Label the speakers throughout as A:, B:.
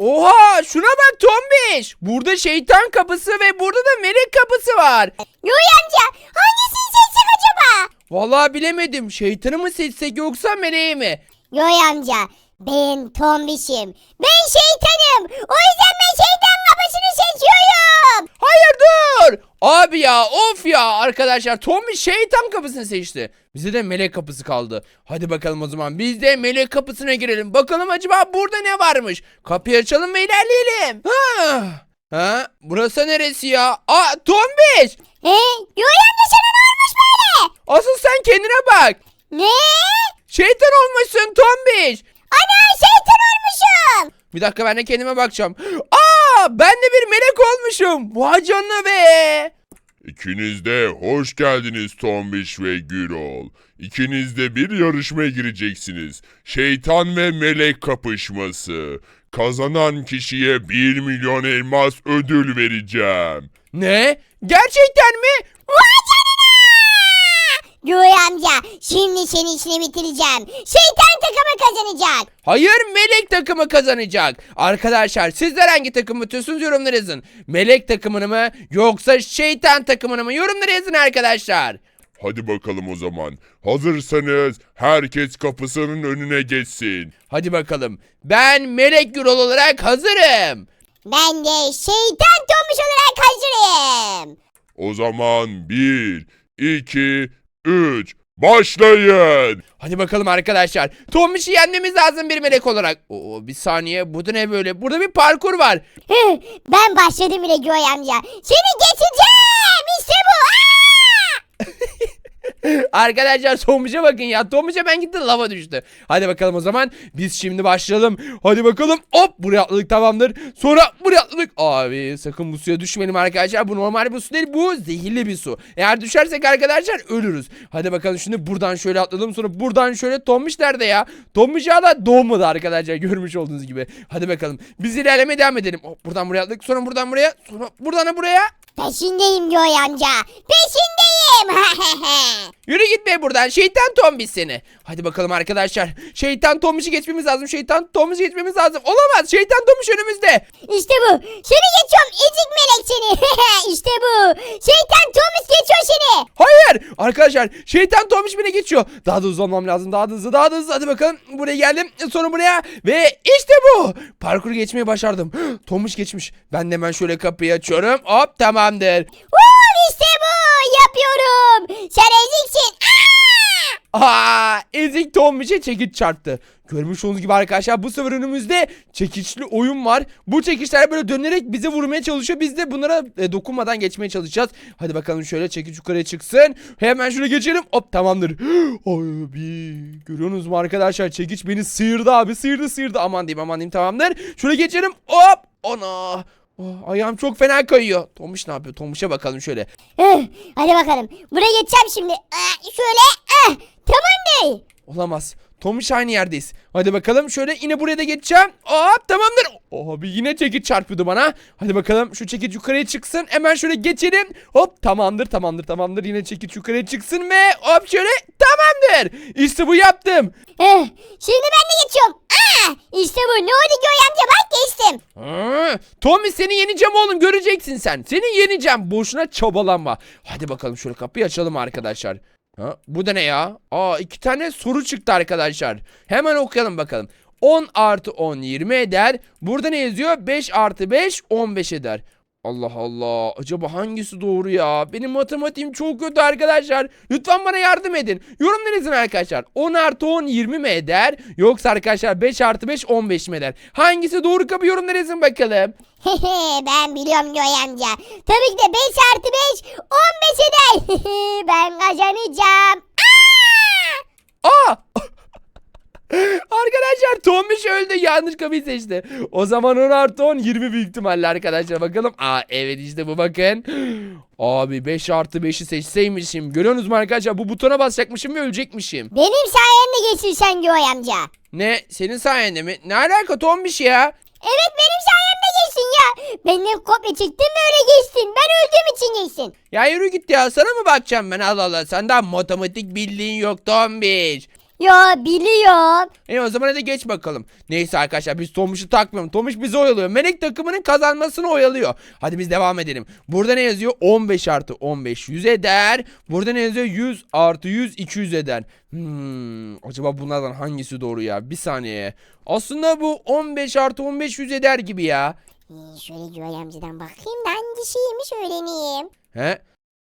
A: Oha şuna bak Tombiş. Burada şeytan kapısı ve burada da melek kapısı var.
B: Yoy amca hangisini seçsek acaba?
A: Vallahi bilemedim. Şeytanı mı seçsek yoksa meleği mi?
B: Yoy amca ben tombişim. Ben şeytanım. O yüzden ben şeytan kapısını seçiyorum.
A: Hayır dur. Abi ya of ya arkadaşlar Tombiş şeytan kapısını seçti. Bize de melek kapısı kaldı. Hadi bakalım o zaman biz de melek kapısına girelim. Bakalım acaba burada ne varmış? Kapıyı açalım ve ilerleyelim. Ha, ha burası neresi ya? Aa Tombiş.
B: He? Yoy amca sana ne olmuş böyle?
A: Asıl sen kendine bak.
B: Ne?
A: Şeytan olmuşsun Tombiş.
B: Ana şeytan olmuşum.
A: Bir dakika ben de kendime bakacağım. Aa ben de bir melek olmuşum. Vay canına be.
C: İkiniz de hoş geldiniz Tombiş ve Gürol. İkiniz de bir yarışmaya gireceksiniz. Şeytan ve melek kapışması. Kazanan kişiye 1 milyon elmas ödül vereceğim.
A: Ne? Gerçekten mi?
B: Vay canına. Yoy amca şimdi senin işini bitireceğim. Şeytan kazanacak.
A: Hayır melek takımı kazanacak. Arkadaşlar sizler hangi takımı tutuyorsunuz yorumlara yazın. Melek takımını mı yoksa şeytan takımını mı yorumlara yazın arkadaşlar.
C: Hadi bakalım o zaman. Hazırsanız herkes kapısının önüne geçsin.
A: Hadi bakalım. Ben melek Gürol olarak hazırım.
B: Ben de şeytan tombiş olarak hazırım.
C: O zaman 1, 2, 3 başlayın.
A: Hadi bakalım arkadaşlar. Tomiş'i yenmemiz lazım bir melek olarak. Oo bir saniye bu da ne böyle? Burada bir parkur var.
B: Ben başladım bile Yoy amca. Seni geçeceğim. İşte bu.
A: Arkadaşlar Tomiş'e bakın ya. Tomiş'e ben gitti lava düştü. Hadi bakalım o zaman. Biz şimdi başlayalım. Hadi bakalım. Hop buraya atladık tamamdır. Sonra buraya atladık. Abi sakın bu suya düşmeyelim arkadaşlar. Bu normal bir su değil. Bu zehirli bir su. Eğer düşersek arkadaşlar ölürüz. Hadi bakalım şimdi buradan şöyle atladım. Sonra buradan şöyle Tomiş nerede ya? Tomiş hala doğmadı arkadaşlar. Görmüş olduğunuz gibi. Hadi bakalım. Biz ilerlemeye devam edelim. Hop, buradan buraya atladık. Sonra buradan buraya. Sonra buradan da buraya.
B: Peşindeyim Yoy amca. Peşindeyim.
A: Yürü git be buradan. Şeytan Tombiş seni. Hadi bakalım arkadaşlar. Şeytan Tombiş'i geçmemiz lazım. Şeytan Tombiş'i geçmemiz lazım. Olamaz. Şeytan Tombiş önümüzde.
B: işte bu. Seni geçiyorum ezik melek seni. işte bu. Şeytan Thomas geçiyor seni.
A: Hayır. Arkadaşlar şeytan Tombiş beni geçiyor. Daha da hızlı olmam lazım. Daha da hızlı. Daha da hızlı. Hadi bakalım. Buraya geldim. Sonra buraya. Ve işte bu. Parkuru geçmeyi başardım. Tombiş geçmiş. Ben de hemen şöyle kapıyı açıyorum. Hop tamamdır.
B: Yapıyorum. Sen eziksin. Aa,
A: ezik Tombiş'e çekiç çarptı. Görmüş olduğunuz gibi arkadaşlar bu sefer önümüzde çekiçli oyun var. Bu çekiçler böyle dönerek bize vurmaya çalışıyor. Biz de bunlara e, dokunmadan geçmeye çalışacağız. Hadi bakalım şöyle çekiç yukarıya çıksın. Hemen şöyle geçelim. Hop tamamdır. Abi görüyorsunuz mu arkadaşlar çekiç beni sıyırdı abi sıyırdı sıyırdı. Aman diyeyim aman diyeyim tamamdır. Şöyle geçelim. Hop. Ana. Oh, ayağım çok fena kayıyor. Tomuş ne yapıyor? Tomuş'a bakalım şöyle.
B: Hadi bakalım. Buraya geçeceğim şimdi. Aa, şöyle. Ah, tamam değil.
A: Olamaz. Tomuş aynı yerdeyiz. Hadi bakalım şöyle yine buraya da geçeceğim. Hop tamamdır. Abi yine çekiç çarpıyordu bana. Hadi bakalım şu çekiç yukarıya çıksın. Hemen şöyle geçelim. Hop tamamdır tamamdır tamamdır. Yine çekiç yukarıya çıksın ve hop şöyle tamamdır. İşte bu yaptım.
B: Hı, Şimdi ben de geçiyorum. Aa, işte bu. Ne oldu Yoy amca bak geçtim.
A: Ha, Tommy seni yeneceğim oğlum göreceksin sen. Seni yeneceğim. Boşuna çabalanma. Hadi bakalım şöyle kapıyı açalım arkadaşlar. Ha, bu da ne ya? Aa iki tane soru çıktı arkadaşlar. Hemen okuyalım bakalım. 10 artı 10 20 eder. Burada ne yazıyor? 5 artı 5 15 eder. Allah Allah. Acaba hangisi doğru ya? Benim matematiğim çok kötü arkadaşlar. Lütfen bana yardım edin. Yorumlar yazın arkadaşlar. 10 artı 10 20 mi eder? Yoksa arkadaşlar 5 artı 5 15 mi eder? Hangisi doğru kapı yorumlar yazın bakalım.
B: ben biliyorum Yoy amca. Tabii ki de 5 artı 5 15 eder. ben kazanacağım. Aa!
A: Aa! Arkadaşlar Tombiş öldü yanlış kapıyı seçti. O zaman 10 artı 10 20 büyük ihtimalle arkadaşlar bakalım. Aa evet işte bu bakın. Abi 5 artı 5'i seçseymişim. Görüyorsunuz mu arkadaşlar bu butona basacakmışım ve ölecekmişim.
B: Benim sayemde geçtin sen Yoy amca.
A: Ne senin sayende mi? Ne alaka Tombiş ya?
B: Evet benim sayemde geçtin ya. Benden kopya çektin mi öyle geçtin. Ben öldüğüm için geçtin.
A: Ya yürü git ya sana mı bakacağım ben Allah Allah. Senden matematik bildiğin yok Tombiş.
B: Yo biliyorum.
A: E o zaman hadi geç bakalım. Neyse arkadaşlar biz Tomuş'u takmıyorum. Tomuş bizi oyalıyor. Melek takımının kazanmasını oyalıyor. Hadi biz devam edelim. Burada ne yazıyor? 15 artı 15 100 eder. Burada ne yazıyor? 100 artı 100 200 eder. Hmm, acaba bunlardan hangisi doğru ya? Bir saniye. Aslında bu 15 artı 15 100 eder gibi ya.
B: Ee, şöyle Joy amcadan bakayım da hangisiymiş öğreneyim.
A: He?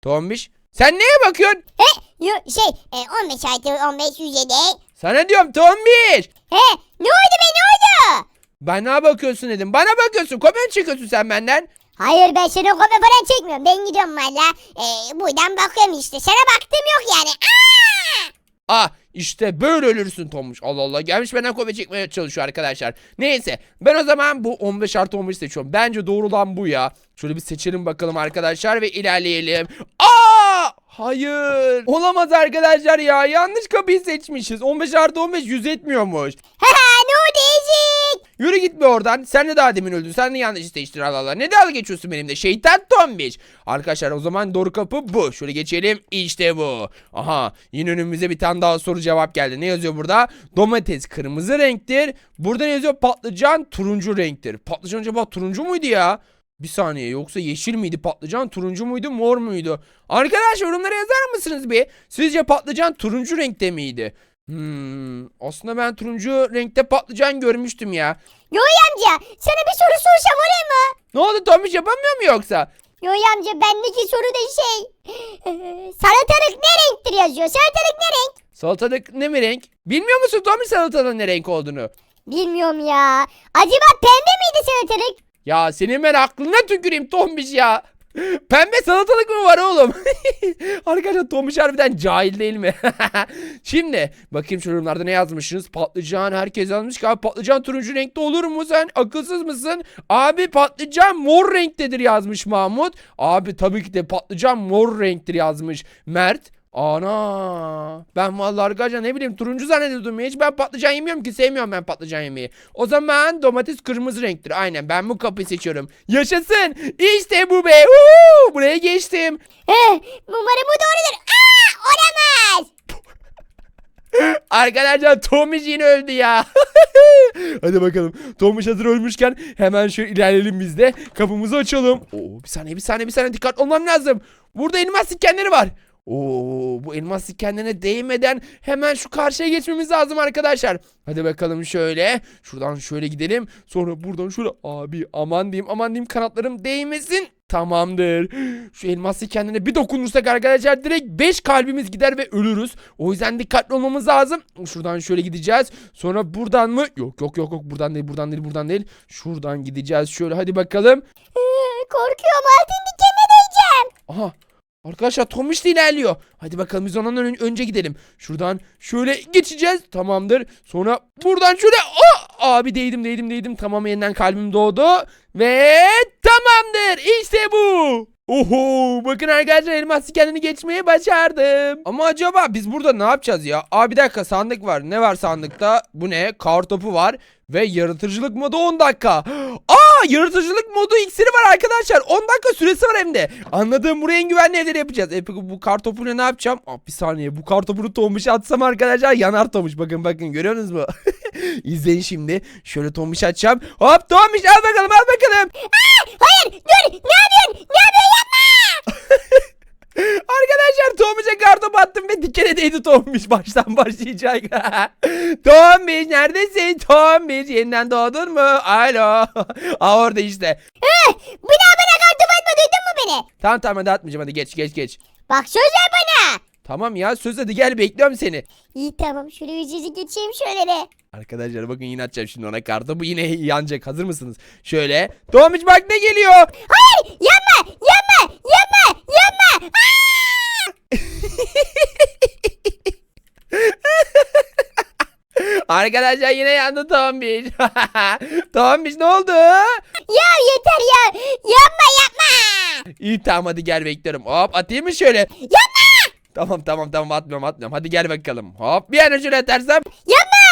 A: Tombiş. Sen neye bakıyorsun?
B: Yo, şey e, 15 artı 15 107.
A: Sana diyorum Tombiş.
B: He ne oldu be ne oldu?
A: Bana bakıyorsun dedim. Bana bakıyorsun. Kopya çıkıyorsun sen benden.
B: Hayır ben senin kopya falan çekmiyorum. Ben gidiyorum valla. E, buradan bakıyorum işte. Sana baktım yok yani. Aa!
A: Ah işte böyle ölürsün Tomuş. Allah Allah gelmiş benden kopya çekmeye çalışıyor arkadaşlar. Neyse ben o zaman bu 15 artı 15 seçiyorum. Bence doğru olan bu ya. Şöyle bir seçelim bakalım arkadaşlar ve ilerleyelim. Aa! Hayır. Olamaz arkadaşlar ya. Yanlış kapıyı seçmişiz. 15 artı 15 100 etmiyormuş.
B: Ne oldu Ezik?
A: Yürü git be oradan. Sen de daha demin öldün. Sen de yanlış seçtin Allah Allah. Ne dalga geçiyorsun benimle? Şeytan tombiş. Arkadaşlar o zaman doğru kapı bu. Şöyle geçelim. İşte bu. Aha yine önümüze bir tane daha soru cevap geldi. Ne yazıyor burada? Domates kırmızı renktir. Burada ne yazıyor? Patlıcan turuncu renktir. Patlıcan acaba turuncu muydu ya? Bir saniye yoksa yeşil miydi patlıcan turuncu muydu mor muydu? Arkadaşlar yorumlara yazar mısınız bir? Sizce patlıcan turuncu renkte miydi? Hmm, aslında ben turuncu renkte patlıcan görmüştüm ya.
B: Yoy amca sana bir soru sorsam olur mu?
A: Ne oldu Tomiş yapamıyor mu yoksa?
B: Yoy amca bendeki soru da şey. salatalık ne renktir yazıyor. Salatalık ne renk?
A: Salatalık ne mi renk? Bilmiyor musun Tomiş salatalığın ne renk olduğunu?
B: Bilmiyorum ya. Acaba pembe miydi salatalık?
A: Ya senin ben aklına tüküreyim Tomiş ya. Pembe salatalık mı var oğlum? Arkadaşlar Tomiş harbiden cahil değil mi? Şimdi bakayım şu yorumlarda ne yazmışsınız? Patlıcan herkes yazmış ki abi patlıcan turuncu renkte olur mu sen? Akılsız mısın? Abi patlıcan mor renktedir yazmış Mahmut. Abi tabii ki de patlıcan mor renktir yazmış Mert. Ana ben vallahi arkadaşlar ne bileyim turuncu zannediyordum ya. hiç ben patlıcan yemiyorum ki sevmiyorum ben patlıcan yemeği. O zaman domates kırmızı renktir aynen ben bu kapıyı seçiyorum. Yaşasın işte bu be Uhu! buraya geçtim.
B: Heh, umarım bu doğrudur. Aa, olamaz.
A: Arkadaşlar Tomiş yine öldü ya. Hadi bakalım. Tomiş hazır ölmüşken hemen şöyle ilerleyelim biz de. Kapımızı açalım. Oo, bir saniye bir saniye bir saniye dikkat olmam lazım. Burada elmas dikenleri var. Oo, bu elmas dikenlerine değmeden hemen şu karşıya geçmemiz lazım arkadaşlar. Hadi bakalım şöyle. Şuradan şöyle gidelim. Sonra buradan şöyle abi aman diyeyim aman diyeyim kanatlarım değmesin. Tamamdır. Şu elmas dikenlerine bir dokunursak arkadaşlar direkt 5 kalbimiz gider ve ölürüz. O yüzden dikkatli olmamız lazım. Şuradan şöyle gideceğiz. Sonra buradan mı? Yok yok yok yok buradan değil buradan değil buradan değil. Şuradan gideceğiz şöyle hadi bakalım.
B: Ee, korkuyorum altın dikenine değeceğim.
A: Aha. Arkadaşlar Tomiş de ilerliyor. Hadi bakalım biz ondan ön- önce gidelim. Şuradan şöyle geçeceğiz. Tamamdır. Sonra buradan şöyle. Aa, abi değdim değdim değdim. Tamam yeniden kalbim doğdu. Ve tamamdır. İşte bu. Oho bakın arkadaşlar elmas kendini geçmeye başardım. Ama acaba biz burada ne yapacağız ya? Aa bir dakika sandık var. Ne var sandıkta? Bu ne? Kar topu var. Ve yaratıcılık modu 10 dakika. Aa yaratıcılık modu iksiri var arkadaşlar. 10 dakika süresi var hem de. Anladığım buraya en güvenli evleri yapacağız. E peki bu kar topuyla ne yapacağım? Aa, bir saniye bu kar topunu Tomuş atsam arkadaşlar yanar Tomuş. Bakın bakın görüyorsunuz mu? İzleyin şimdi. Şöyle Tomuş atacağım. Hop Tomuş al bakalım al bakalım.
B: Hayır dur ne yapıyorsun? Ne yapıyorsun yapma.
A: Arkadaşlar Tomuş'a kartopu attım ve dikene değdi Tomuş. Baştan başlayacak. Tomuş neredesin? Tomuş yeniden doğdun mu? Alo. Aa orada işte.
B: Bir daha bana kartop atma duydun mu beni?
A: Tamam tamam hadi atmayacağım hadi geç geç geç.
B: Bak söz ver bana.
A: Tamam ya söz hadi gel bekliyorum seni.
B: İyi tamam şöyle hızlıca geçeyim şöyle de.
A: Arkadaşlar bakın yine atacağım şimdi ona kartı. Bu yine yanacak. Hazır mısınız? Şöyle. Tomuş bak ne geliyor.
B: Hayır yapma yapma yapma. Aa!
A: Arkadaşlar yine yandı Tomuş. Tomuş ne oldu?
B: Ya yeter ya yapma yapma.
A: İyi tamam hadi gel bekliyorum. Hop atayım mı şöyle?
B: Yapma.
A: Tamam tamam tamam atmıyorum atmıyorum. Hadi gel bakalım. Hop bir an şöyle atarsam.
B: Yapma.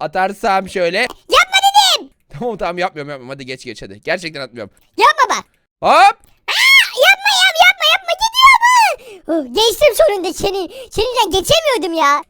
A: Atarsam şöyle.
B: Yapma dedim.
A: Tamam tamam yapmıyorum yapmıyorum. Hadi geç geç hadi. Gerçekten atmıyorum.
B: Yapma bak.
A: Hop.
B: Aa, yapma ya yapma yapma gidiyor bu. Oh, geçtim sonunda seni. Seninle geçemiyordum ya.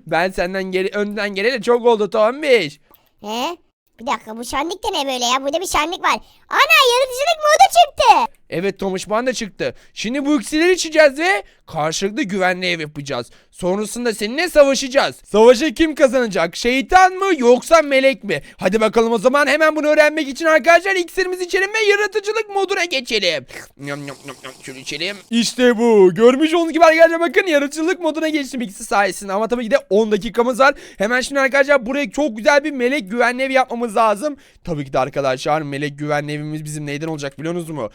A: ben senden geri önden geleli çok oldu Tombiş.
B: He? Bir dakika bu şenlik de ne böyle ya? Burada bir şenlik var. Ana yaratıcılık modu çıktı.
A: Evet Tomuş da çıktı. Şimdi bu iksirleri içeceğiz ve karşılıklı güvenli ev yapacağız. Sonrasında seninle savaşacağız. Savaşı kim kazanacak? Şeytan mı yoksa melek mi? Hadi bakalım o zaman hemen bunu öğrenmek için arkadaşlar iksirimizi içelim ve yaratıcılık moduna geçelim. Nyam, nyam, nyam, nyam. Şöyle içelim. İşte bu. Görmüş olduğunuz gibi arkadaşlar bakın yaratıcılık moduna geçtim ikisi sayesinde. Ama tabii ki de 10 dakikamız var. Hemen şimdi arkadaşlar buraya çok güzel bir melek güvenli ev yapmamız lazım. Tabii ki de arkadaşlar melek güvenli evimiz bizim neyden olacak biliyorsunuz mu?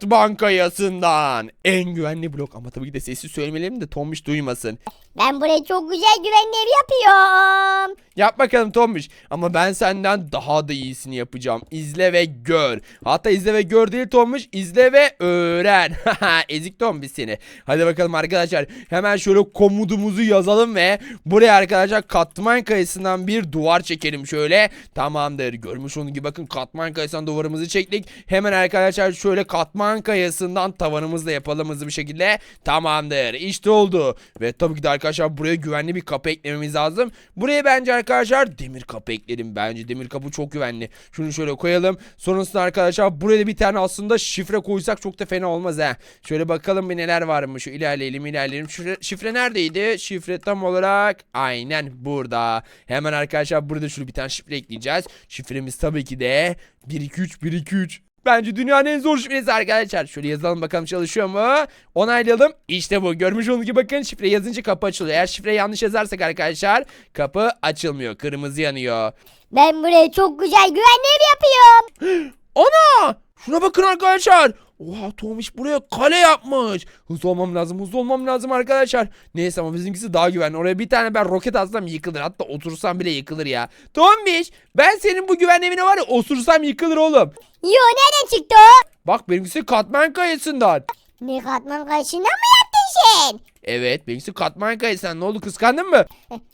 A: Katman kayasından. En güvenli blok ama tabii ki de sessiz söylemelerim de Tombiş duymasın.
B: Ben buraya çok güzel güvenli ev yapıyorum.
A: Yap bakalım Tombiş. Ama ben senden daha da iyisini yapacağım. İzle ve gör. Hatta izle ve gör değil Tombiş. izle ve öğren. Ezik Tombiş seni. Hadi bakalım arkadaşlar. Hemen şöyle komutumuzu yazalım ve buraya arkadaşlar katman kayasından bir duvar çekelim şöyle. Tamamdır. Görmüş olduğunuz gibi bakın katman kayasından duvarımızı çektik. Hemen arkadaşlar şöyle katman kayasından tavanımızı da yapalım hızlı bir şekilde. Tamamdır. İşte oldu. Ve tabii ki de arkadaşlar buraya güvenli bir kapı eklememiz lazım. Buraya bence arkadaşlar demir kapı ekledim. Bence demir kapı çok güvenli. Şunu şöyle koyalım. Sonrasında arkadaşlar buraya bir tane aslında şifre koysak çok da fena olmaz ha. Şöyle bakalım bir neler varmış. İlerleyelim ilerleyelim. Şifre, şifre neredeydi? Şifre tam olarak aynen burada. Hemen arkadaşlar burada şöyle bir tane şifre ekleyeceğiz. Şifremiz tabii ki de 123 123. Bence dünyanın en zor şifresi arkadaşlar. Şöyle yazalım bakalım çalışıyor mu? Onaylayalım. İşte bu. Görmüş olduğunuz gibi bakın şifre yazınca kapı açılıyor. Eğer şifreyi yanlış yazarsak arkadaşlar kapı açılmıyor. Kırmızı yanıyor.
B: Ben buraya çok güzel güvenli ev yapıyorum.
A: Ana! Şuna bakın arkadaşlar. Oha Tomiş buraya kale yapmış. Hızlı olmam lazım hızlı olmam lazım arkadaşlar. Neyse ama bizimkisi daha güvenli. Oraya bir tane ben roket atsam yıkılır. Hatta otursam bile yıkılır ya. Tomiş ben senin bu güvenli evine var ya osursam yıkılır oğlum.
B: Yo nereden çıktı o?
A: Bak benimkisi katman kayasından.
B: Ne katman karşından mı yaptın sen?
A: Evet benimkisi katman kayasından. Ne oldu kıskandın mı?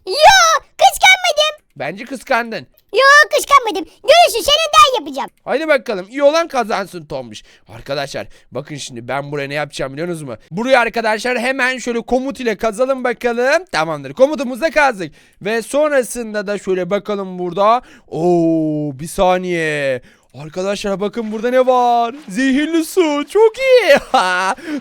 B: Yo kıskanmadım.
A: Bence kıskandın.
B: Yo kıskanmadım. Görürsün senin daha yapacağım.
A: Hadi bakalım iyi olan kazansın Tombiş. Arkadaşlar bakın şimdi ben buraya ne yapacağım biliyorsunuz mu? Buraya arkadaşlar hemen şöyle komut ile kazalım bakalım. Tamamdır komutumuzda kazdık. Ve sonrasında da şöyle bakalım burada. Oo bir saniye. Arkadaşlar bakın burada ne var? Zehirli su. Çok iyi.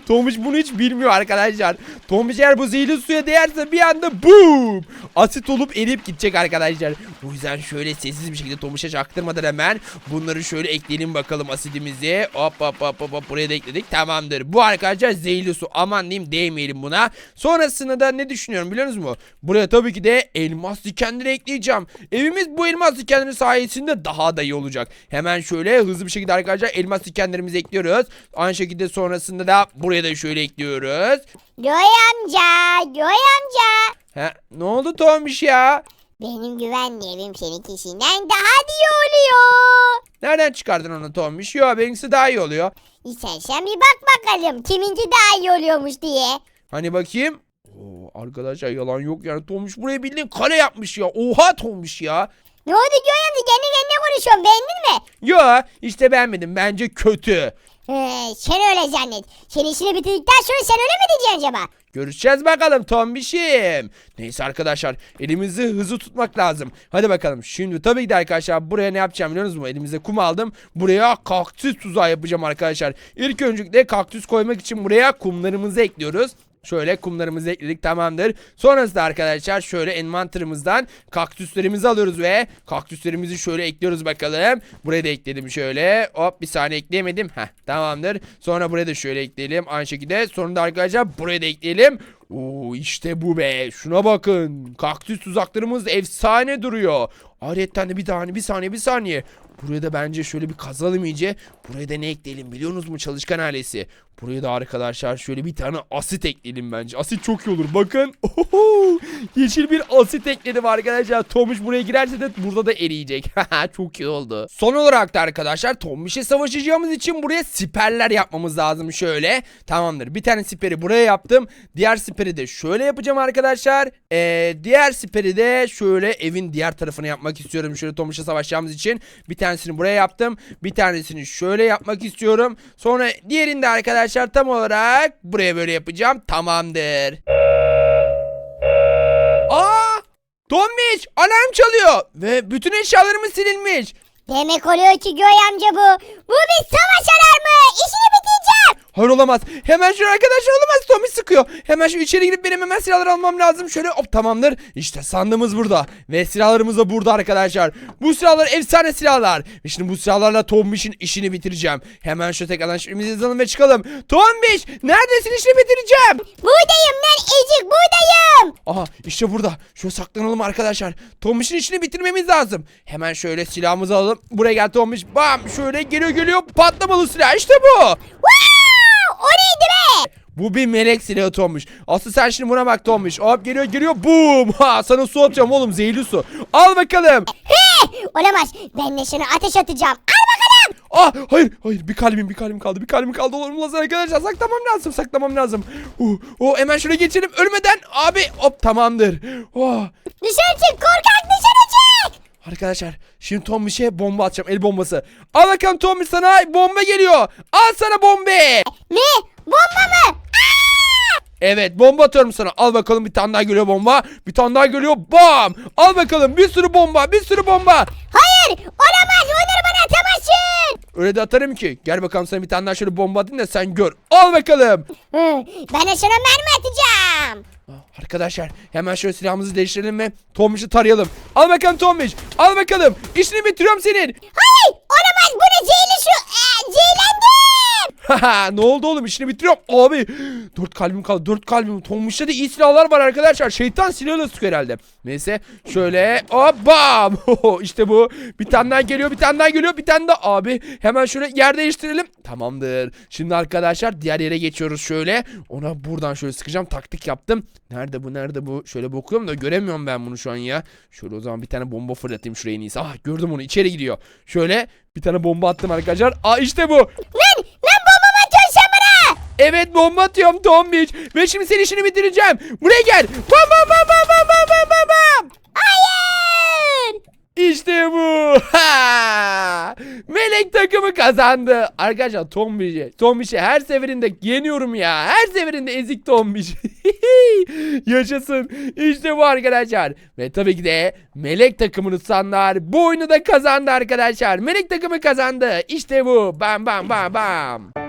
A: Tomuş bunu hiç bilmiyor arkadaşlar. Tomuş eğer bu zehirli suya değerse bir anda boom. Asit olup eriyip gidecek arkadaşlar. O yüzden şöyle sessiz bir şekilde Tomuş'a çaktırmadan hemen bunları şöyle ekleyelim bakalım asidimizi. Hop hop hop hop, hop buraya da ekledik. Tamamdır. Bu arkadaşlar zehirli su. Aman diyeyim değmeyelim buna. Sonrasında da ne düşünüyorum biliyor musunuz? Buraya tabii ki de elmas dikenleri ekleyeceğim. Evimiz bu elmas dikenleri sayesinde daha da iyi olacak. Hemen şöyle hızlı bir şekilde arkadaşlar elmas dikenlerimizi ekliyoruz. Aynı şekilde sonrasında da buraya da şöyle ekliyoruz.
B: Göy amca, Göy amca.
A: Ha, ne oldu Tomiş ya?
B: Benim güvenli evim seninkisinden daha iyi oluyor.
A: Nereden çıkardın onu Tomiş? Yo benimkisi daha iyi oluyor.
B: İstersen bir bak bakalım kiminki daha iyi oluyormuş diye.
A: Hani bakayım. Oo, arkadaşlar yalan yok yani Tomiş buraya bildiğin kale yapmış ya. Oha Tomiş ya.
B: Ne oldu Göy amca kendi kendine konuşuyorsun beğendin mi?
A: Yo işte beğenmedim bence kötü.
B: Ee, sen öyle zannet. Sen işini bitirdikten sonra sen öyle mi diyeceksin acaba?
A: Görüşeceğiz bakalım Tombiş'im. Neyse arkadaşlar elimizi hızlı tutmak lazım. Hadi bakalım şimdi tabii ki de arkadaşlar buraya ne yapacağım biliyor musunuz? Elimize kum aldım. Buraya kaktüs tuzağı yapacağım arkadaşlar. İlk öncelikle kaktüs koymak için buraya kumlarımızı ekliyoruz. Şöyle kumlarımızı ekledik tamamdır. Sonrasında arkadaşlar şöyle envanterımızdan kaktüslerimizi alıyoruz ve kaktüslerimizi şöyle ekliyoruz bakalım. Buraya da ekledim şöyle. Hop bir saniye ekleyemedim. Heh tamamdır. Sonra buraya da şöyle ekleyelim. Aynı şekilde sonra da arkadaşlar buraya da ekleyelim. Oo işte bu be. Şuna bakın. Kaktüs tuzaklarımız efsane duruyor. Ayrıca de bir tane bir saniye bir saniye. Buraya da bence şöyle bir kazalım iyice. Buraya da ne ekleyelim biliyorsunuz mu çalışkan ailesi? Buraya da arkadaşlar şöyle bir tane asit ekleyelim bence. Asit çok iyi olur. Bakın. Oho! Yeşil bir asit ekledim arkadaşlar. Tomuş buraya girerse de burada da eriyecek. çok iyi oldu. Son olarak da arkadaşlar Tomuş'e savaşacağımız için buraya siperler yapmamız lazım şöyle. Tamamdır. Bir tane siperi buraya yaptım. Diğer siperi de şöyle yapacağım arkadaşlar. Ee, diğer siperi de şöyle evin diğer tarafına yapmak istiyorum. Şöyle Tomuş'e savaşacağımız için. Bir tanesini buraya yaptım. Bir tanesini şöyle yapmak istiyorum. Sonra diğerinde arkadaşlar arkadaşlar tam olarak buraya böyle yapacağım. Tamamdır. Aa! Tombiş alarm çalıyor ve bütün eşyalarımız silinmiş.
B: Demek oluyor ki Göğe amca bu. Bu bir savaş alarmı. Bitireceğim.
A: Hayır olamaz. Hemen şu arkadaşlar olamaz. Tombiş sıkıyor. Hemen şu içeri girip benim hemen silahları almam lazım. Şöyle hop tamamdır. İşte sandığımız burada. Ve silahlarımız da burada arkadaşlar. Bu silahlar efsane silahlar. Ve şimdi bu silahlarla Tombiş'in işini bitireceğim. Hemen şu tekrardan şifremizi yazalım ve çıkalım. Tombiş neredesin işini bitireceğim.
B: Buradayım lan ezik buradayım.
A: Aha işte burada. Şöyle saklanalım arkadaşlar. Tombiş'in işini bitirmemiz lazım. Hemen şöyle silahımızı alalım. Buraya gel Tombiş. Bam şöyle geliyor geliyor. Patlamalı silah işte bu.
B: Wow! O neydi be?
A: Bu bir melek silahı Tombiş. Aslı sen şimdi buna bak Tombiş. Hop geliyor geliyor. Boom. Ha sana su atacağım oğlum zehirli su. Al bakalım.
B: He! Olamaz. Ben de şunu ateş atacağım. Al bakalım.
A: Ah hayır hayır bir kalbim bir kalbim kaldı. Bir kalbim kaldı olmaz arkadaşlar. Saklamam lazım saklamam lazım. Uh, oh, hemen şöyle geçelim ölmeden. Abi hop tamamdır. Oh.
B: Dışarı çık korkak dışarı çık.
A: Arkadaşlar şimdi Tombiş'e bomba atacağım el bombası. Al bakalım Tombiş sana bomba geliyor. Al sana bombe.
B: Ne? Bomba mı?
A: Evet bomba atıyorum sana. Al bakalım bir tane daha geliyor bomba. Bir tane daha geliyor. Bam. Al bakalım bir sürü bomba bir sürü bomba.
B: Hayır olamaz onları bana atamazsın.
A: Öyle de atarım ki. Gel bakalım sana bir tane daha şöyle bomba atayım da sen gör. Al bakalım.
B: Hı, ben de sana mermi atacağım.
A: Ah, Arkadaşlar hemen şöyle silahımızı değiştirelim ve Tombiş'i tarayalım. Al bakalım Tombiş. Al bakalım. İşini bitiriyorum senin.
B: Hayır olamaz bu ne zehirli şu. Ee, zehirlendim.
A: Ne oldu oğlum işini bitiriyorum. Abi dört kalbim kaldı dört kalbim. Tombiş'te de iyi silahlar var arkadaşlar. Şeytan silahıyla sıkıyor herhalde. Neyse şöyle hop bam. işte bu. Bir tane daha geliyor bir tane daha geliyor bir tane daha. Abi hemen şöyle yer değiştirelim. Tamamdır. Şimdi arkadaşlar diğer yere geçiyoruz şöyle. Ona buradan şöyle sıkacağım taktik yaptım. Nerede bu nerede bu? Şöyle bakıyorum da göremiyorum ben bunu şu an ya. Şöyle o zaman bir tane bomba fırlatayım şuraya en iyisi. Ah gördüm onu içeri gidiyor. Şöyle bir tane bomba attım arkadaşlar. Aa işte bu.
B: Lan lan bomba mı atıyorsun sen bana?
A: Evet bomba atıyorum Tombiç. Ve şimdi senin işini bitireceğim. Buraya gel. Bam bam bam bam bam bam bam bam bam.
B: Hayır.
A: İşte bu. Ha! Melek takımı kazandı. Arkadaşlar Tombiş'i. Tombiş'i her seferinde yeniyorum ya. Her seferinde ezik Tombiş. Yaşasın. İşte bu arkadaşlar. Ve tabii ki de Melek takımını tutanlar bu oyunu da kazandı arkadaşlar. Melek takımı kazandı. İşte bu. Bam bam bam bam.